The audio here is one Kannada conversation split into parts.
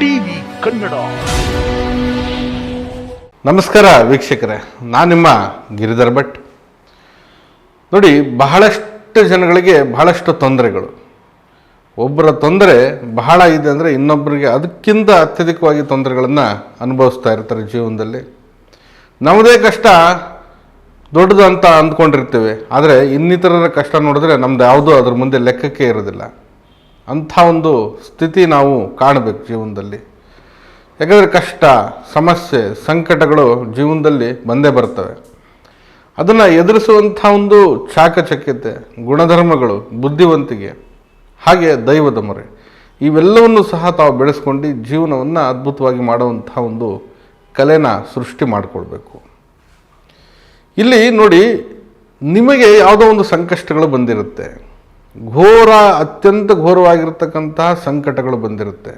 ಟಿವಿ ಕನ್ನಡ. ನಮಸ್ಕಾರ ವೀಕ್ಷಕರೇ, ನಾನು ನಿಮ್ಮ ಗಿರಿಧರ್ ಭಟ್. ನೋಡಿ, ಬಹಳಷ್ಟು ಜನಗಳಿಗೆ ಬಹಳಷ್ಟು ತೊಂದರೆಗಳು. ಒಬ್ಬರ ತೊಂದರೆ ಬಹಳ ಇದೆ ಅಂದರೆ ಇನ್ನೊಬ್ಬರಿಗೆ ಅದಕ್ಕಿಂತ ಅತ್ಯಧಿಕವಾಗಿ ತೊಂದರೆಗಳನ್ನು ಅನುಭವಿಸ್ತಾ ಇರ್ತಾರೆ ಜೀವನದಲ್ಲಿ. ನಮ್ಮದೇ ಕಷ್ಟ ದೊಡ್ಡದು ಅಂತ ಅಂದ್ಕೊಂಡಿರ್ತೇವೆ, ಆದರೆ ಇನ್ನಿತರರ ಕಷ್ಟ ನೋಡಿದ್ರೆ ನಮ್ದು ಯಾವುದೂ ಅದ್ರ ಮುಂದೆ ಲೆಕ್ಕಕ್ಕೆ ಇರೋದಿಲ್ಲ. ಅಂಥ ಒಂದು ಸ್ಥಿತಿ ನಾವು ಕಾಣಬೇಕು ಜೀವನದಲ್ಲಿ. ಯಾಕಂದರೆ ಕಷ್ಟ, ಸಮಸ್ಯೆ, ಸಂಕಟಗಳು ಜೀವನದಲ್ಲಿ ಬಂದೇ ಬರ್ತವೆ. ಅದನ್ನು ಎದುರಿಸುವಂಥ ಒಂದು ಚಾಕಚಕ್ಯತೆ, ಗುಣಧರ್ಮಗಳು, ಬುದ್ಧಿವಂತಿಕೆ, ಹಾಗೆ ದೈವದ ಮೊರೆ, ಇವೆಲ್ಲವನ್ನು ಸಹ ತಾವು ಬೆಳೆಸ್ಕೊಂಡು ಜೀವನವನ್ನು ಅದ್ಭುತವಾಗಿ ಮಾಡುವಂಥ ಒಂದು ಕಲೆನ ಸೃಷ್ಟಿ ಮಾಡಿಕೊಳ್ಬೇಕು. ಇಲ್ಲಿ ನೋಡಿ, ನಿಮಗೆ ಯಾವುದೋ ಒಂದು ಸಂಕಷ್ಟಗಳು ಬಂದಿರುತ್ತೆ. ಘೋರ, ಅತ್ಯಂತ ಘೋರವಾಗಿರ್ತಕ್ಕಂತಹ ಸಂಕಟಗಳು ಬಂದಿರುತ್ತೆ.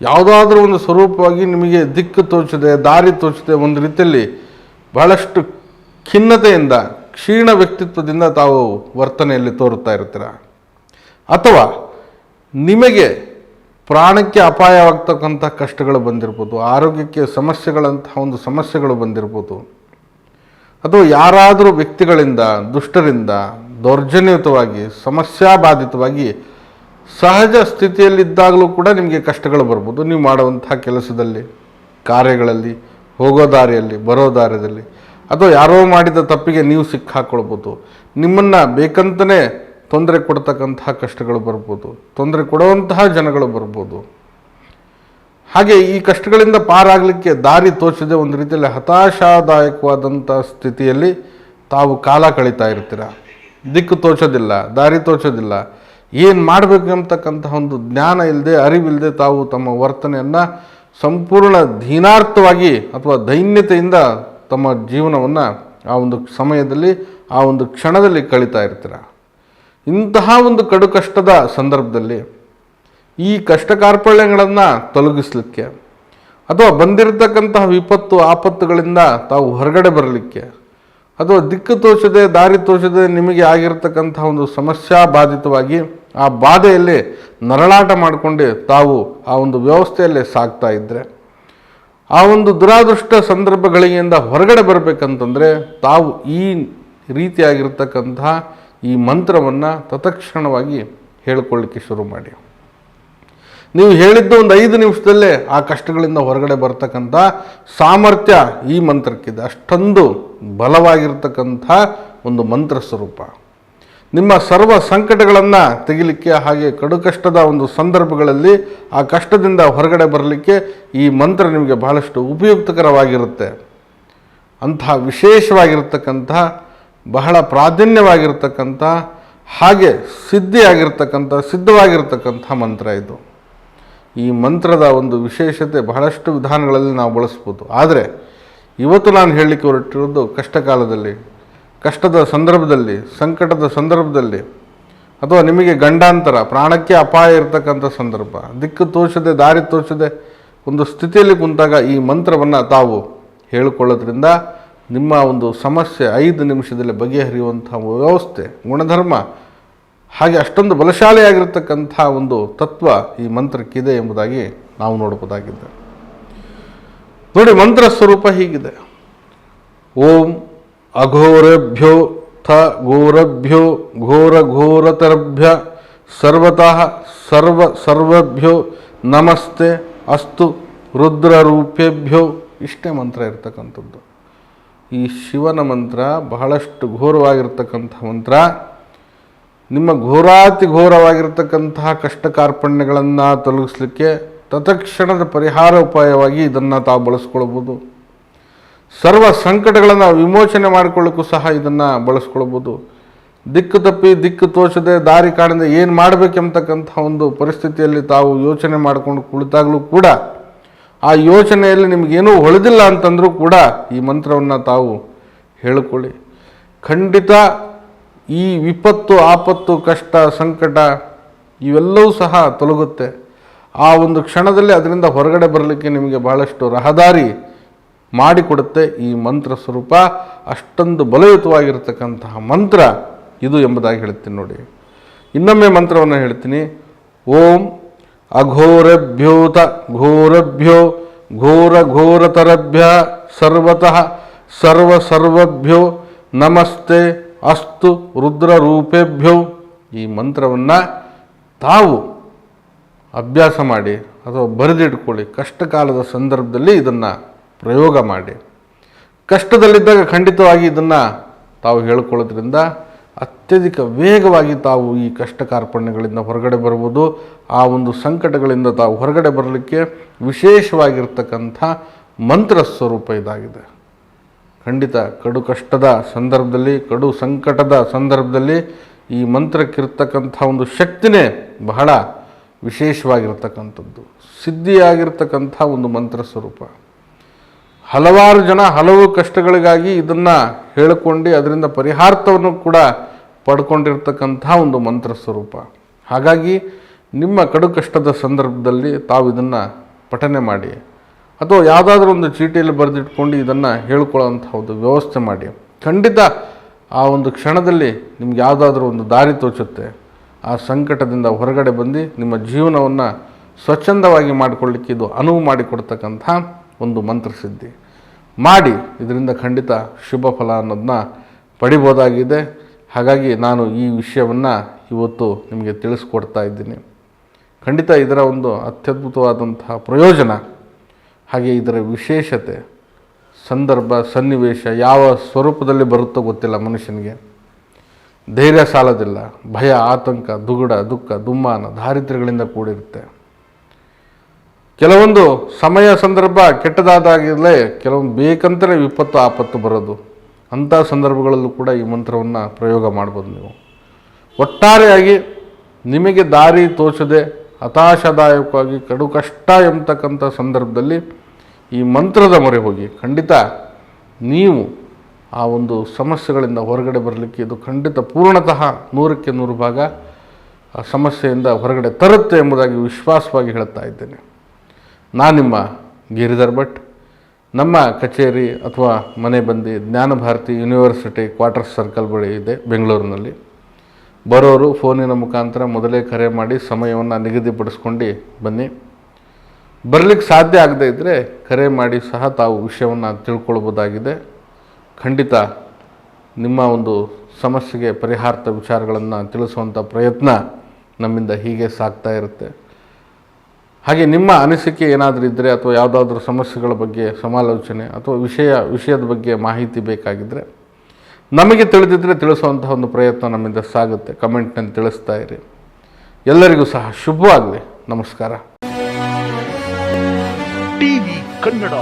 ಯಾವುದಾದ್ರೂ ಒಂದು ಸ್ವರೂಪವಾಗಿ ನಿಮಗೆ ದಿಕ್ಕು ತೋಚದೆ ದಾರಿ ತೋಚದೆ ಒಂದು ರೀತಿಯಲ್ಲಿ ಬಹಳಷ್ಟು ಖಿನ್ನತೆಯಿಂದ, ಕ್ಷೀಣ ವ್ಯಕ್ತಿತ್ವದಿಂದ ತಾವು ವರ್ತನೆಯಲ್ಲಿ ತೋರುತ್ತಾ ಇರ್ತೀರ? ಅಥವಾ ನಿಮಗೆ ಪ್ರಾಣಕ್ಕೆ ಅಪಾಯವಾಗ್ತಕ್ಕಂಥ ಕಷ್ಟಗಳು ಬಂದಿರ್ಬೋದು, ಆರೋಗ್ಯಕ್ಕೆ ಸಮಸ್ಯೆಗಳಂತಹ ಒಂದು ಸಮಸ್ಯೆಗಳು ಬಂದಿರ್ಬೋದು, ಅಥವಾ ಯಾರಾದರೂ ವ್ಯಕ್ತಿಗಳಿಂದ, ದುಷ್ಟರಿಂದ ದೌರ್ಜನ್ಯಯುತವಾಗಿ, ಸಮಸ್ಯಾಬಾಧಿತವಾಗಿ, ಸಹಜ ಸ್ಥಿತಿಯಲ್ಲಿದ್ದಾಗಲೂ ಕೂಡ ನಿಮಗೆ ಕಷ್ಟಗಳು ಬರ್ಬೋದು. ನೀವು ಮಾಡುವಂಥ ಕೆಲಸದಲ್ಲಿ, ಕಾರ್ಯಗಳಲ್ಲಿ, ಹೋಗೋ ದಾರಿಯಲ್ಲಿ, ಬರೋ ದಾರಿಯಲ್ಲಿ, ಅಥವಾ ಯಾರೋ ಮಾಡಿದ ತಪ್ಪಿಗೆ ನೀವು ಸಿಕ್ಕಾಕ್ಕೊಳ್ಬೋದು ನಿಮ್ಮನ್ನು ಬೇಕಂತಲೇ ತೊಂದರೆ ಕೊಡ್ತಕ್ಕಂತಹ ಕಷ್ಟಗಳು ಬರ್ಬೋದು. ತೊಂದರೆ ಕೊಡುವಂತಹ ಜನಗಳು ಬರ್ಬೋದು. ಹಾಗೆ ಈ ಕಷ್ಟಗಳಿಂದ ಪಾರಾಗಲಿಕ್ಕೆ ದಾರಿ ತೋಚದೆ ಒಂದು ರೀತಿಯಲ್ಲಿ ಹತಾಶಾದಾಯಕವಾದಂಥ ಸ್ಥಿತಿಯಲ್ಲಿ ತಾವು ಕಾಲ ಕಳೀತಾ ಇರ್ತೀರ? ದಿಕ್ಕು ತೋಚೋದಿಲ್ಲ ದಾರಿ ತೋಚೋದಿಲ್ಲ ಏನು ಮಾಡಬೇಕು ಅಂತಕ್ಕಂತಹ ಒಂದು ಜ್ಞಾನ ಇಲ್ಲದೆ ಅರಿವಿಲ್ಲದೆ ತಾವು ತಮ್ಮ ವರ್ತನೆಯನ್ನು ಸಂಪೂರ್ಣ ಧೀನಾರ್ಥವಾಗಿ ಅಥವಾ ದೈನ್ಯತೆಯಿಂದ ತಮ್ಮ ಜೀವನವನ್ನು ಆ ಒಂದು ಸಮಯದಲ್ಲಿ, ಆ ಒಂದು ಕ್ಷಣದಲ್ಲಿ ಕಳೀತಾ ಇರ್ತೀರ. ಇಂತಹ ಒಂದು ಕಡು ಕಷ್ಟದ ಸಂದರ್ಭದಲ್ಲಿ ಈ ಕಷ್ಟ ಕಾರ್ಪಣ್ಯಗಳನ್ನು ತೊಲಗಿಸ್ಲಿಕ್ಕೆ ಅಥವಾ ಬಂದಿರತಕ್ಕಂತಹ ವಿಪತ್ತು, ಆಪತ್ತುಗಳಿಂದ ತಾವು ಹೊರಗಡೆ ಬರಲಿಕ್ಕೆ ಅಥವಾ ದಿಕ್ಕು ತೋಚದೆ ದಾರಿ ತೋಚದೆ ನಿಮಗೆ ಆಗಿರತಕ್ಕಂಥ ಒಂದು ಸಮಸ್ಯಾ ಬಾಧಿತವಾಗಿ ಆ ಬಾಧೆಯಲ್ಲಿ ನರಳಾಟ ಮಾಡಿಕೊಂಡು ತಾವು ಆ ಒಂದು ವ್ಯವಸ್ಥೆಯಲ್ಲೇ ಸಾಗ್ತಾ ಇದ್ದರೆ ಆ ಒಂದು ದುರಾದೃಷ್ಟ ಸಂದರ್ಭಗಳಿಂದ ಹೊರಗಡೆ ಬರಬೇಕಂತಂದರೆ ತಾವು ಈ ರೀತಿಯಾಗಿರ್ತಕ್ಕಂತಹ ಈ ಮಂತ್ರವನ್ನು ತತ್ಕ್ಷಣವಾಗಿ ಹೇಳ್ಕೊಳ್ಳಿಕ್ಕೆ ಶುರು ಮಾಡಿ. ನೀವು ಹೇಳಿದ್ದು ಒಂದು ಐದು ನಿಮಿಷದಲ್ಲೇ ಆ ಕಷ್ಟಗಳಿಂದ ಹೊರಗಡೆ ಬರ್ತಕ್ಕಂಥ ಸಾಮರ್ಥ್ಯ ಈ ಮಂತ್ರಕ್ಕಿದೆ. ಅಷ್ಟೊಂದು ಬಲವಾಗಿರ್ತಕ್ಕಂಥ ಒಂದು ಮಂತ್ರ ಸ್ವರೂಪ. ನಿಮ್ಮ ಸರ್ವ ಸಂಕಟಗಳನ್ನು ತೆಗಿಲಿಕ್ಕೆ ಹಾಗೆ ಕಡು ಕಷ್ಟದ ಒಂದು ಸಂದರ್ಭಗಳಲ್ಲಿ ಆ ಕಷ್ಟದಿಂದ ಹೊರಗಡೆ ಬರಲಿಕ್ಕೆ ಈ ಮಂತ್ರ ನಿಮಗೆ ಬಹಳಷ್ಟು ಉಪಯುಕ್ತಕರವಾಗಿರುತ್ತೆ. ಅಂತಹ ವಿಶೇಷವಾಗಿರ್ತಕ್ಕಂಥ, ಬಹಳ ಪ್ರಾಧಾನ್ಯವಾಗಿರ್ತಕ್ಕಂಥ, ಹಾಗೆ ಸಿದ್ಧಿಯಾಗಿರ್ತಕ್ಕಂಥ, ಸಿದ್ಧವಾಗಿರ್ತಕ್ಕಂಥ ಮಂತ್ರ ಇದು. ಈ ಮಂತ್ರದ ಒಂದು ವಿಶೇಷತೆ ಬಹಳಷ್ಟು ವಿಧಾನಗಳಲ್ಲಿ ನಾವು ಬಳಸ್ಬೋದು. ಆದರೆ ಇವತ್ತು ನಾನು ಹೇಳಲಿಕ್ಕೆ ಹೊರಟಿರೋದು ಕಷ್ಟ ಕಾಲದಲ್ಲಿ ಕಷ್ಟದ ಸಂದರ್ಭದಲ್ಲಿ, ಸಂಕಟದ ಸಂದರ್ಭದಲ್ಲಿ, ಅಥವಾ ನಿಮಗೆ ಗಂಡಾಂತರ, ಪ್ರಾಣಕ್ಕೆ ಅಪಾಯ ಇರತಕ್ಕಂಥ ಸಂದರ್ಭ, ದಿಕ್ಕು ತೋಚದೆ ದಾರಿ ತೋಚದೆ ಒಂದು ಸ್ಥಿತಿಯಲ್ಲಿ ಕುಂತಾಗ ಈ ಮಂತ್ರವನ್ನು ತಾವು ಹೇಳಿಕೊಳ್ಳೋದ್ರಿಂದ ನಿಮ್ಮ ಒಂದು ಸಮಸ್ಯೆ ಐದು ನಿಮಿಷದಲ್ಲಿ ಬಗೆಹರಿಯುವಂಥ ವ್ಯವಸ್ಥೆ, ಗುಣಧರ್ಮ ಹಾಗೆ ಅಷ್ಟೊಂದು ಬಲಶಾಲಿಯಾಗಿರ್ತಕ್ಕಂಥ ಒಂದು ತತ್ವ ಈ ಮಂತ್ರಕ್ಕಿದೆ ಎಂಬುದಾಗಿ ನಾವು ನೋಡಬಹುದಾಗಿದೆ. ನೋಡಿ, ಮಂತ್ರ ಸ್ವರೂಪ ಹೀಗಿದೆ. ಓಂ ಅಘೋರಭ್ಯೋ ಥ ಘೋರಭ್ಯೋ ಘೋರ ಘೋರತರಭ್ಯ ಸರ್ವತಃ ಸರ್ವ ಸರ್ವಭ್ಯೋ ನಮಸ್ತೆ ಅಸ್ತು ರುದ್ರರೂಪೇಭ್ಯೋ ಇಷ್ಟೇ ಮಂತ್ರ ಇರ್ತಕ್ಕಂಥದ್ದು. ಈ ಶಿವನ ಮಂತ್ರ ಬಹಳಷ್ಟು ಘೋರವಾಗಿರ್ತಕ್ಕಂಥ ಮಂತ್ರ ನಿಮ್ಮ ಘೋರಾತಿ ಘೋರವಾಗಿರ್ತಕ್ಕಂತಹ ಕಷ್ಟ ಕಾರ್ಪಣ್ಯಗಳನ್ನು ತೊಲಗಿಸ್ಲಿಕ್ಕೆ ತತ್ಕ್ಷಣದ ಪರಿಹಾರ ಉಪಾಯವಾಗಿ ಇದನ್ನು ತಾವು ಬಳಸ್ಕೊಳ್ಬೋದು. ಸರ್ವ ಸಂಕಟಗಳನ್ನು ವಿಮೋಚನೆ ಮಾಡಿಕೊಳ್ಳೋಕ್ಕೂ ಸಹ ಇದನ್ನು ಬಳಸ್ಕೊಳ್ಬೋದು. ದಿಕ್ಕು ತಪ್ಪಿ ದಿಕ್ಕು ತೋಚದೆ ದಾರಿ ಕಾಣದೆ ಏನು ಮಾಡಬೇಕೆಂಬತಕ್ಕಂಥ ಒಂದು ಪರಿಸ್ಥಿತಿಯಲ್ಲಿ ತಾವು ಯೋಚನೆ ಮಾಡಿಕೊಂಡು ಕುಳಿತಾಗಲೂ ಕೂಡ ಆ ಯೋಚನೆಯಲ್ಲಿ ನಿಮಗೇನೂ ಹೊಳೆದಿಲ್ಲ ಅಂತಂದರೂ ಕೂಡ ಈ ಮಂತ್ರವನ್ನು ತಾವು ಹೇಳಿಕೊಳ್ಳಿ. ಖಂಡಿತ ಈ ವಿಪತ್ತು, ಆಪತ್ತು, ಕಷ್ಟ, ಸಂಕಟ ಇವೆಲ್ಲವೂ ಸಹ ತೊಲಗುತ್ತೆ. ಆ ಒಂದು ಕ್ಷಣದಲ್ಲಿ ಅದರಿಂದ ಹೊರಗಡೆ ಬರಲಿಕ್ಕೆ ನಿಮಗೆ ಬಹಳಷ್ಟು ರಹದಾರಿ ಮಾಡಿಕೊಡುತ್ತೆ ಈ ಮಂತ್ರ ಸ್ವರೂಪ. ಅಷ್ಟೊಂದು ಬಲಯುತವಾಗಿರ್ತಕ್ಕಂತಹ ಮಂತ್ರ ಇದು ಎಂಬುದಾಗಿ ಹೇಳ್ತೀನಿ ನೋಡಿ. ಇನ್ನೊಮ್ಮೆ ಮಂತ್ರವನ್ನು ಹೇಳ್ತೀನಿ. ಓಂ ಅಘೋರಭ್ಯೋತ ಘೋರಭ್ಯೋ ಘೋರ ಘೋರತರಭ್ಯ ಸರ್ವತಃ ಸರ್ವ ಸರ್ವಭ್ಯೋ ನಮಸ್ತೆ ಅಸ್ತು ರುದ್ರರೂಪೇಭ್ಯೋ. ಈ ಮಂತ್ರವನ್ನು ತಾವು ಅಭ್ಯಾಸ ಮಾಡಿ ಅಥವಾ ಬರೆದಿಟ್ಕೊಳ್ಳಿ. ಕಷ್ಟ ಕಾಲದ ಸಂದರ್ಭದಲ್ಲಿ ಇದನ್ನು ಪ್ರಯೋಗ ಮಾಡಿ. ಕಷ್ಟದಲ್ಲಿದ್ದಾಗ ಖಂಡಿತವಾಗಿ ಇದನ್ನು ತಾವು ಹೇಳ್ಕೊಳ್ಳೋದ್ರಿಂದ ಅತ್ಯಧಿಕ ವೇಗವಾಗಿ ತಾವು ಈ ಕಷ್ಟ ಕಾರ್ಪಣ್ಯಗಳಿಂದ ಹೊರಗಡೆ ಬರ್ಬೋದು ಆ ಒಂದು ಸಂಕಟಗಳಿಂದ ತಾವು ಹೊರಗಡೆ ಬರಲಿಕ್ಕೆ ವಿಶೇಷವಾಗಿರ್ತಕ್ಕಂಥ ಮಂತ್ರ ಸ್ವರೂಪ ಇದಾಗಿದೆ. ಖಂಡಿತ ಕಡು ಕಷ್ಟದ ಸಂದರ್ಭದಲ್ಲಿ, ಕಡು ಸಂಕಟದ ಸಂದರ್ಭದಲ್ಲಿ ಈ ಮಂತ್ರಕ್ಕಿರ್ತಕ್ಕಂಥ ಒಂದು ಶಕ್ತಿನೇ ಬಹಳ ವಿಶೇಷವಾಗಿರ್ತಕ್ಕಂಥದ್ದು. ಸಿದ್ಧಿಯಾಗಿರ್ತಕ್ಕಂಥ ಒಂದು ಮಂತ್ರ ಸ್ವರೂಪ. ಹಲವಾರು ಜನ ಹಲವು ಕಷ್ಟಗಳಿಗಾಗಿ ಇದನ್ನು ಹೇಳಿಕೊಂಡು ಅದರಿಂದ ಪರಿಹಾರ್ಥವನ್ನು ಕೂಡ ಪಡ್ಕೊಂಡಿರ್ತಕ್ಕಂಥ ಒಂದು ಮಂತ್ರ ಸ್ವರೂಪ. ಹಾಗಾಗಿ ನಿಮ್ಮ ಕಡು ಕಷ್ಟದ ಸಂದರ್ಭದಲ್ಲಿ ತಾವು ಇದನ್ನು ಪಠನೆ ಮಾಡಿ. ಅಥವಾ ಯಾವುದಾದ್ರೂ ಒಂದು ಚೀಟಿಯಲ್ಲಿ ಬರೆದಿಟ್ಕೊಂಡು ಇದನ್ನು ಹೇಳ್ಕೊಳ್ಳೋಂಥ ಒಂದು ವ್ಯವಸ್ಥೆ ಮಾಡಿ. ಖಂಡಿತ ಆ ಒಂದು ಕ್ಷಣದಲ್ಲಿ ನಿಮ್ಗೆ ಯಾವುದಾದ್ರೂ ಒಂದು ದಾರಿ ತೋಚುತ್ತೆ. ಆ ಸಂಕಟದಿಂದ ಹೊರಗಡೆ ಬಂದು ನಿಮ್ಮ ಜೀವನವನ್ನು ಸ್ವಚ್ಛಂದವಾಗಿ ಮಾಡಿಕೊಳ್ಳಿಕ್ಕೆ ಇದು ಅನುವು ಮಾಡಿಕೊಡ್ತಕ್ಕಂಥ ಒಂದು ಮಂತ್ರಸಿದ್ಧಿ. ಮಾಡಿ, ಇದರಿಂದ ಖಂಡಿತ ಶುಭ ಫಲ ಅನ್ನೋದನ್ನ ಪಡಿಬೋದಾಗಿದೆ. ಹಾಗಾಗಿ ನಾನು ಈ ವಿಷಯವನ್ನು ಇವತ್ತು ನಿಮಗೆ ತಿಳಿಸ್ಕೊಡ್ತಾ ಇದ್ದೀನಿ. ಖಂಡಿತ ಇದರ ಒಂದು ಅತ್ಯದ್ಭುತವಾದಂತಹ ಪ್ರಯೋಜನ ಹಾಗೆ ಇದರ ವಿಶೇಷತೆ, ಸಂದರ್ಭ, ಸನ್ನಿವೇಶ ಯಾವ ಸ್ವರೂಪದಲ್ಲಿ ಬರುತ್ತೋ ಗೊತ್ತಿಲ್ಲ ಮನುಷ್ಯನಿಗೆ. ಧೈರ್ಯ ಸಾಲದಿಲ್ಲ, ಭಯ, ಆತಂಕ, ದುಗುಡ, ದುಃಖ, ದುಮ್ಮಾನ, ದಾರಿದ್ರ್ಯಗಳಿಂದ ಕೂಡಿರುತ್ತೆ. ಕೆಲವೊಂದು ಸಮಯ ಸಂದರ್ಭ ಕೆಟ್ಟದಾದಾಗಲೇ ಕೆಲವೊಂದು ಬೇಕಂತಲೇ ವಿಪತ್ತು, ಆಪತ್ತು ಬರೋದು. ಅಂಥ ಸಂದರ್ಭಗಳಲ್ಲೂ ಕೂಡ ಈ ಮಂತ್ರವನ್ನು ಪ್ರಯೋಗ ಮಾಡ್ಬೋದು ನೀವು. ಒಟ್ಟಾರೆಯಾಗಿ ನಿಮಗೆ ದಾರಿ ತೋಚದೆ ಹತಾಶದಾಯಕವಾಗಿ ಕಡು ಕಷ್ಟ ಎಂಬತಕ್ಕಂಥ ಸಂದರ್ಭದಲ್ಲಿ ಈ ಮಂತ್ರದ ಮೊರೆ ಹೋಗಿ ಖಂಡಿತ ನೀವು ಆ ಒಂದು ಸಮಸ್ಯೆಗಳಿಂದ ಹೊರಗಡೆ ಬರಲಿಕ್ಕೆ ಇದು ಖಂಡಿತ ಪೂರ್ಣತಃ ನೂರಕ್ಕೆ ನೂರು ಭಾಗ ಆ ಸಮಸ್ಯೆಯಿಂದ ಹೊರಗಡೆ ತರುತ್ತೆ ಎಂಬುದಾಗಿ ವಿಶ್ವಾಸವಾಗಿ ಹೇಳ್ತಾ ಇದ್ದೇನೆ. ನಾನು ನಿಮ್ಮ ಗಿರಿಧರ್ ಭಟ್. ನಮ್ಮ ಕಚೇರಿ ಅಥವಾ ಮನೆ ಬಂದು ಜ್ಞಾನಭಾರತಿ ಯೂನಿವರ್ಸಿಟಿ ಕ್ವಾರ್ಟರ್ ಸರ್ಕಲ್ ಬಳಿ ಇದೆ ಬೆಂಗಳೂರಿನಲ್ಲಿ. ಬರೋರು ಫೋನಿನ ಮುಖಾಂತರ ಮೊದಲೇ ಕರೆ ಮಾಡಿ ಸಮಯವನ್ನು ನಿಗದಿಪಡಿಸ್ಕೊಂಡು ಬನ್ನಿ. ಬರಲಿಕ್ಕೆ ಸಾಧ್ಯ ಆಗದೇ ಇದ್ದರೆ ಕರೆ ಮಾಡಿ ಸಹ ತಾವು ವಿಷಯವನ್ನು ತಿಳ್ಕೊಳ್ಬೋದಾಗಿದೆ. ಖಂಡಿತ ನಿಮ್ಮ ಒಂದು ಸಮಸ್ಯೆಗೆ ಪರಿಹಾರದ ವಿಚಾರಗಳನ್ನು ತಿಳಿಸುವಂಥ ಪ್ರಯತ್ನ ನಮ್ಮಿಂದ ಹೀಗೆ ಸಾಗ್ತಾ ಇರುತ್ತೆ. ಹಾಗೆ ನಿಮ್ಮ ಅನಿಸಿಕೆ ಏನಾದರೂ ಇದ್ದರೆ ಅಥವಾ ಯಾವುದಾದ್ರೂ ಸಮಸ್ಯೆಗಳ ಬಗ್ಗೆ ಸಮಾಲೋಚನೆ ಅಥವಾ ವಿಷಯ, ವಿಷಯದ ಬಗ್ಗೆ ಮಾಹಿತಿ ಬೇಕಾಗಿದ್ದರೆ ನಮಗೆ ತಿಳಿದಿದ್ದರೆ ತಿಳಿಸುವಂತಹ ಒಂದು ಪ್ರಯತ್ನ ನಮ್ಮಿಂದ ಸಾಗುತ್ತೆ. ಕಮೆಂಟ್ನಲ್ಲಿ ತಿಳಿಸ್ತಾ ಇರಿ. ಎಲ್ಲರಿಗೂ ಸಹ ಶುಭವಾಗಲಿ. ನಮಸ್ಕಾರ. ಟಿವಿ ಕನ್ನಡ.